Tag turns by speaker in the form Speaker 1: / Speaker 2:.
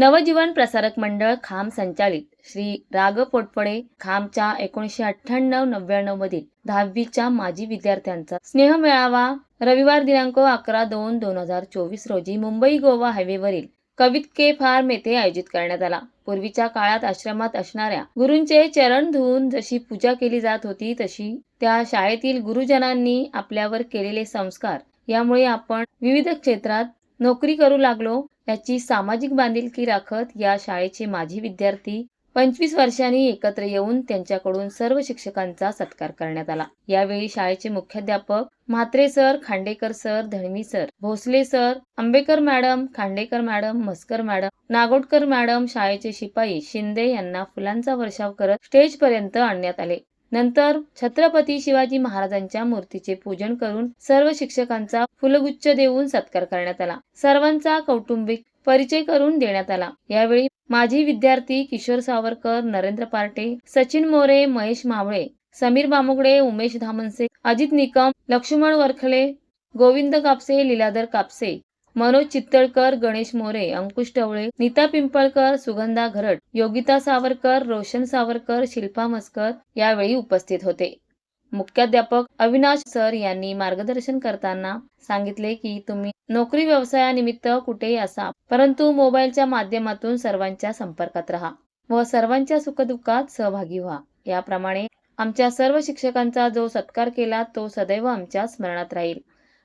Speaker 1: नवजीवन प्रसारक मंडळ खाम संचालित श्री राग पोटपडे खामच्या एकोणीशे अठ्ठ्याण्णव नव्याण्णव मधील दहावीच्या माजी विद्यार्थ्यांचा स्नेह मेळावा रविवार दिनांक अकरा दोन दोन हजार चोवीस रोजी मुंबई गोवा हायवेवरील कवित के फार्म येथे आयोजित करण्यात आला. पूर्वीच्या काळात आश्रमात असणाऱ्या गुरूंचे चरण धुवून जशी पूजा केली जात होती तशी त्या शाळेतील गुरुजनांनी आपल्यावर केलेले संस्कार यामुळे आपण विविध क्षेत्रात नोकरी करू लागलो. याची सामाजिक बांधिलकी राखत या शाळेचे माजी विद्यार्थी पंचवीस वर्षांनी एकत्र येऊन त्यांच्याकडून सर्व शिक्षकांचा सत्कार करण्यात आला. यावेळी शाळेचे मुख्याध्यापक Mhatre sir Khandekar sir Dhanavi sir Bhosale sir Ambekar madam Khandekar madam Mhaskar madam Nagotkar madam शाळेचे शिपाई शिंदे यांना फुलांचा वर्षाव करत स्टेज पर्यंत आणण्यात आले. नंतर छत्रपती शिवाजी महाराजांच्या मूर्तीचे पूजन करून सर्व शिक्षकांचा फुलगुच्छ देऊन सत्कार करण्यात आला. सर्वांचा कौटुंबिक परिचय करून देण्यात आला. यावेळी माजी विद्यार्थी किशोर सावरकर नरेंद्र पार्टे सचिन मोरे महेश मावळे समीर बामुगडे उमेश धामनसे अजित निकम लक्ष्मण वरखले गोविंद कापसे लीलाधर कापसे मनोज चित्तळकर गणेश मोरे अंकुश टवळे नीता पिंपळकर सुगंधा घरट योगिता सावरकर रोशन सावरकर शिल्पा मस्कर यावेळी उपस्थित होते. मुख्याध्यापक अविनाश सर यांनी मार्गदर्शन करताना सांगितले की तुम्ही नोकरी व्यवसायानिमित्त कुठेही असा परंतु मोबाईलच्या माध्यमातून सर्वांच्या संपर्कात राहा व सर्वांच्या सुखदुःखात सहभागी व्हा. याप्रमाणे आमच्या सर्व शिक्षकांचा जो सत्कार केला तो सदैव आमच्या स्मरणात राहील.